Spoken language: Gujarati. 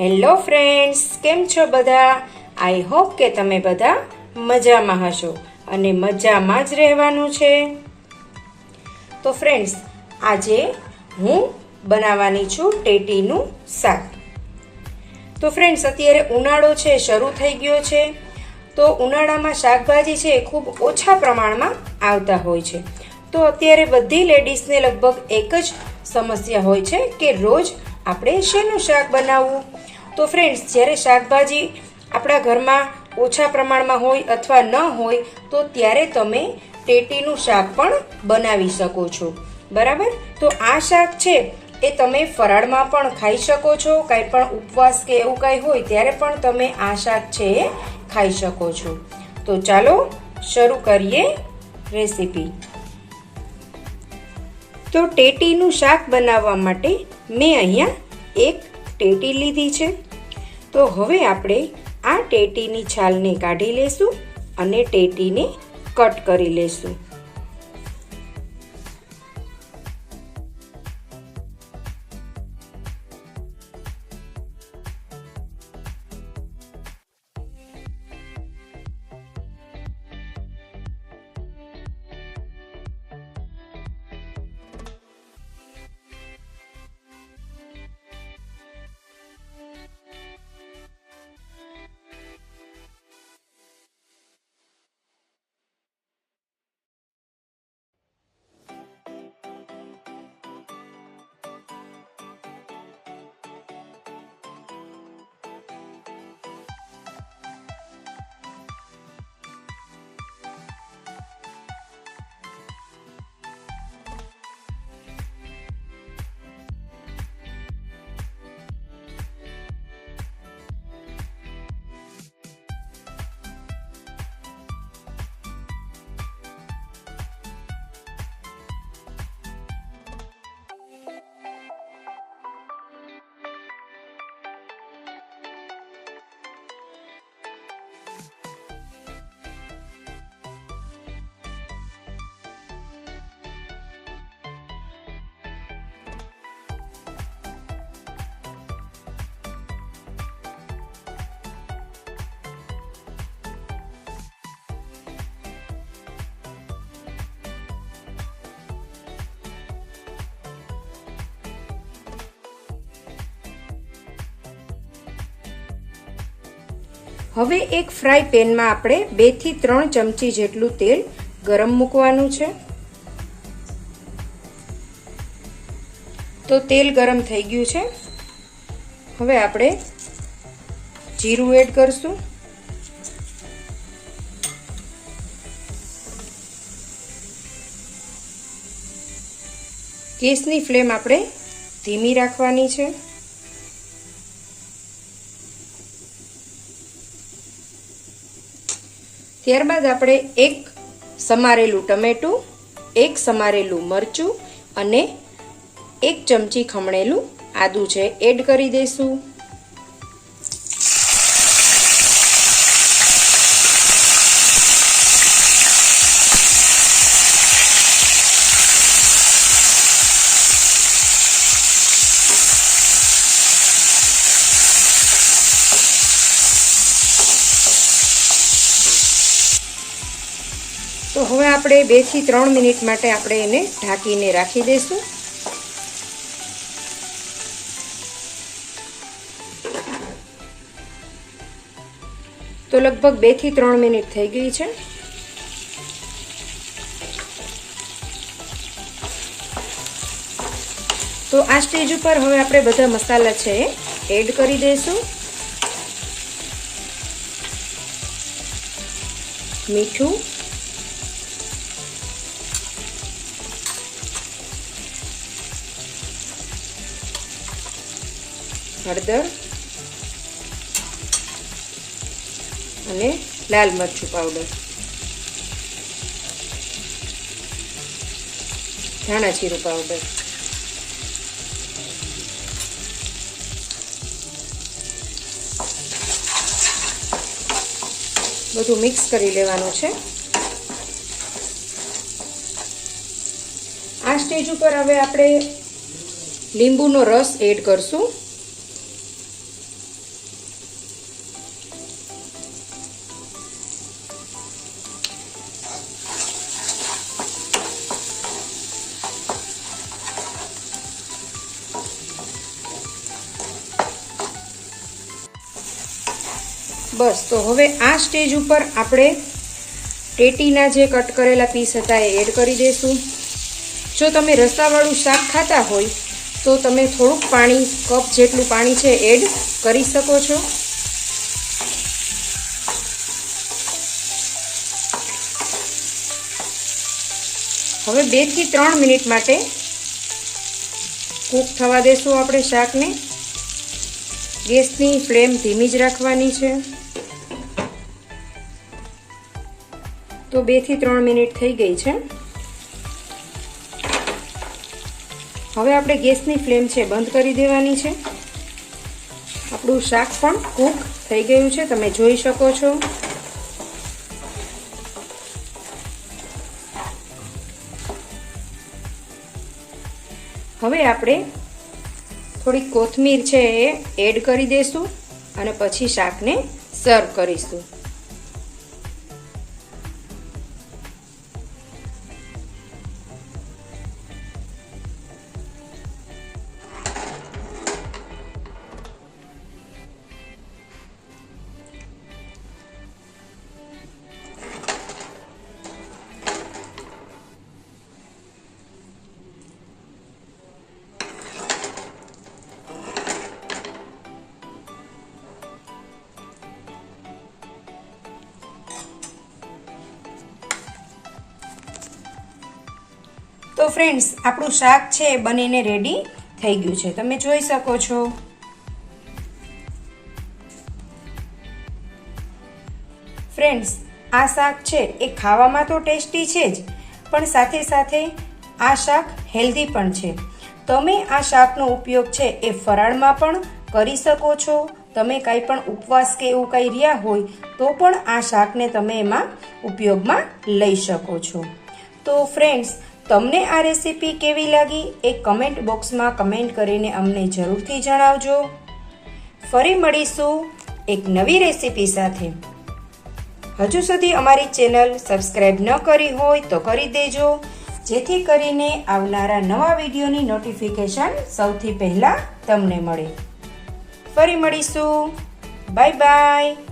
હેલો ફ્રેન્ડ્સ, કેમ છો બધા? આઈ હોપ કે તમે બધા મજામાં હશો અને મજામાં જ રહેવાનું છે. તો ફ્રેન્ડ્સ, આજે હું બનાવવાની છું ટેટીનું શાક. તો ફ્રેન્ડ્સ, અત્યારે ઉનાળો છે, શરૂ થઈ ગયો છે. તો ઉનાળામાં શાકભાજી છે એ ખૂબ ઓછા પ્રમાણમાં આવતા હોય છે. તો અત્યારે બધી લેડીઝને લગભગ એક જ સમસ્યા હોય છે કે રોજ આપણે શેનું શાક બનાવવું? તો ફ્રેન્ડ્સ જ્યારે શાકભાજી આપણા ઘરમાં ઓછા પ્રમાણમાં હોય અથવા ન હોય, તો ત્યારે તમે ટેટીનું શાક પણ બનાવી શકો છો. બરાબર? તો આ શાક છે, એ તમે ફરાળમાં પણ ખાઈ શકો છો. કાંઈ પણ ઉપવાસ કે એવું કાંઈ હોય, ત્યારે પણ તમે આ શાક છે એ ખાઈ શકો છો. તો ચાલો, શરૂ કરીએ રેસીપી તો ટેટીનું શાક બનાવવા માટે મેં અહીંયા એક ટેટી લીધી છે. તો હવે આપણે આ ટેટીની છાલને કાઢી લેશું અને ટેટીને કટ કરી લેશું. હવે એક ફ્રાય પેનમાં આપણે બેથી ત્રણ ચમચી જેટલું તેલ ગરમ મૂકવાનું છે. તો તેલ ગરમ થઈ ગયું છે. હવે આપણે જીરું એડ કરશું. ગેસની ફ્લેમ આપણે ધીમી રાખવાની છે. ત્યારબાદ આપણે એક સમારેલું ટમેટું, એક સમારેલું મરચું અને એક ચમચી ખમણેલું આદું છે. એડ કરી દઈશું. હવે આપણે બેથી ત્રણ મિનિટ માટે આપણે એને ઢાંકીને રાખી દઈશું. તો લગભગ બેથી ત્રણ મિનિટ થઈ ગઈ છે. તો આ સ્ટેજ ઉપર હવે આપણે બધા મસાલા છે એડ કરી દઈશું. મીઠું હળદર અને લાલ મરચું પાવડર ધાણા જીરું પાવડર બધું મિક્સ કરી લેવાનું છે. આ સ્ટેજ ઉપર હવે આપણે લીંબુનો રસ એડ કરશું. બસ, તો હવે આ સ્ટેજ ઉપર આપણે ટેટીના જે કટ કરેલા પીસ હતા એ એડ કરી દઈશું. જો તમે રસાવાળું શાક ખાતા હોય, તો તમે થોડુંક પાણી, કપ જેટલું પાણી છે એડ કરી શકો છો. હવે બેથી ત્રણ મિનિટ માટે કૂક થવા દેશું આપણે શાકને. ગેસની ફ્લેમ ધીમી જ રાખવાની છે. તો બેથી ત્રણ મિનિટ થઈ ગઈ છે. હવે આપણે ગેસની ફ્લેમ છે બંધ કરી દેવાની છે. આપણું શાક પણ કૂક થઈ ગયું છે, તમે જોઈ શકો છો. હવે આપણે થોડી કોથમીર છે એ એડ કરી દઈશું અને પછી શાકને સર્વ કરીશું. તો ફ્રેન્ડ્સ આપણું શાક છે એ બનીને રેડી થઈ ગયું છે. તમે જોઈ શકો છો. ફ્રેન્ડ્સ આ શાક છે એ ખાવામાં તો ટેસ્ટી છે જ, પણ સાથે સાથે આ શાક હેલ્ધી પણ છે. તમે આ શાકનો ઉપયોગ છે એ ફરાળમાં પણ કરી શકો છો. તમે કાંઈ પણ ઉપવાસ કે એવું કાંઈ રહ્યા હોય, તો પણ આ શાકને તમે એમાં ઉપયોગમાં લઈ શકો છો. તો ફ્રેન્ડ્સ તમને આ રેસીપી કેવી લાગી એ કમેન્ટ બોક્સમાં કમેન્ટ કરીને અમને જરૂરથી જણાવજો. ફરી મળીશું એક નવી રેસીપી સાથે. હજુ સુધી અમારી ચેનલ સબસ્ક્રાઈબ ન કરી હોય તો કરી દેજો. જેથી કરીને આવનારા નવા વિડીયોની નોટિફિકેશન સૌથી પહેલાં તમને મળે. ફરી મળીશું. Bye bye.